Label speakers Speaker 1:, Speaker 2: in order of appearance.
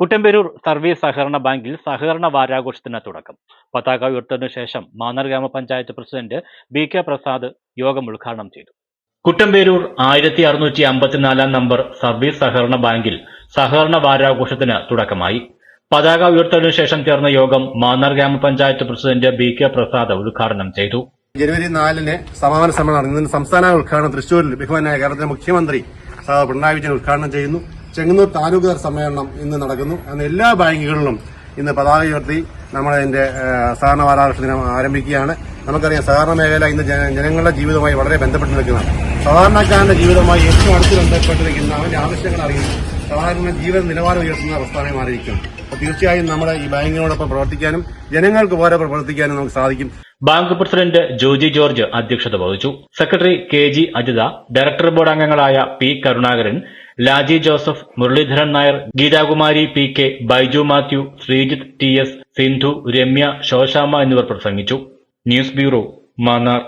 Speaker 1: Kuttamperoor service സഹകരണ ബാങ്കിൽ സഹകരണ വാരാഘോഷത്തിന് തുടക്കം. പതാക ഉയർത്തതിനു ശേഷം മാന്നാർ ഗ്രാമപഞ്ചായത്ത് പ്രസിഡന്റ് ബി കെ പ്രസാദ് യോഗം ഉദ്ഘാടനം ചെയ്തു. കുട്ടമ്പേരൂർ ആയിരത്തി അറുന്നൂറ്റി അമ്പത്തിനാലാം നമ്പർ സർവീസ് സഹകരണ ബാങ്കിൽ സഹകരണ വാരാഘോഷത്തിന് തുടക്കമായി. പതാക ഉയർത്തതിനു ശേഷം ചേർന്ന യോഗം മാന്നാർ ഗ്രാമപഞ്ചായത്ത് പ്രസിഡന്റ് ബി കെ പ്രസാദ് ഉദ്ഘാടനം ചെയ്തു.
Speaker 2: ജനുവരി നാലിന് സമാപന സമ്മേളനം. ഇന്ന് സംസ്ഥാന ഉദ്ഘാടനം തൃശൂരിൽ ബഹുമാനായ കേരളത്തിലെ മുഖ്യമന്ത്രി പിണറായി വിജയൻ ഉദ്ഘാടനം ചെയ്യുന്നു. ചെങ്ങന്നൂർ താലൂക്ക് തല സമ്മേളനം ഇന്ന് നടക്കുന്നു. അന്ന് എല്ലാ ബാങ്കുകളിലും ഇന്ന് പതാക ഉയർത്തി നമ്മളതിന്റെ സഹകരണ വാരാഘോഷ ദിനം ആരംഭിക്കുകയാണ്. നമുക്കറിയാം സഹകരണ മേഖല ഇന്ന് ജന- ജനങ്ങളുടെ ജീവിതവുമായി വളരെ ബന്ധപ്പെട്ട് നിൽക്കുന്നതാണ് സാധാരണക്കാരന്റെ ജീവിതവുമായി ഏറ്റവും അടുത്ത് ബന്ധപ്പെട്ട് നിൽക്കുന്ന അവന്റെ ആവശ്യങ്ങൾ അറിയുന്നു. സാധാരണ ജീവിത നിലവാരം ഉയർത്തുന്ന പ്രസ്ഥാനം മാറിയിരിക്കുന്നു. അപ്പോൾ തീർച്ചയായും നമ്മുടെ ഈ ബാങ്കിനോടൊപ്പം പ്രവർത്തിക്കാനും ജനങ്ങൾക്ക് പോലെ പ്രവർത്തിക്കാനും നമുക്ക് സാധിക്കും.
Speaker 1: ബാങ്ക് പ്രസിഡന്റ് ജോജി ജോർജ് അധ്യക്ഷത വഹിച്ചു. Secretary K G Ajitha director board അംഗങ്ങളായ P Karunakaran Laji Joseph Muraleedharan Nair Geethakumari P K Baiju Mathew Sreejith T S Sindhu Ramya Sosamma എന്നിവർ പ്രസംഗിച്ചു. News bureau Mannar.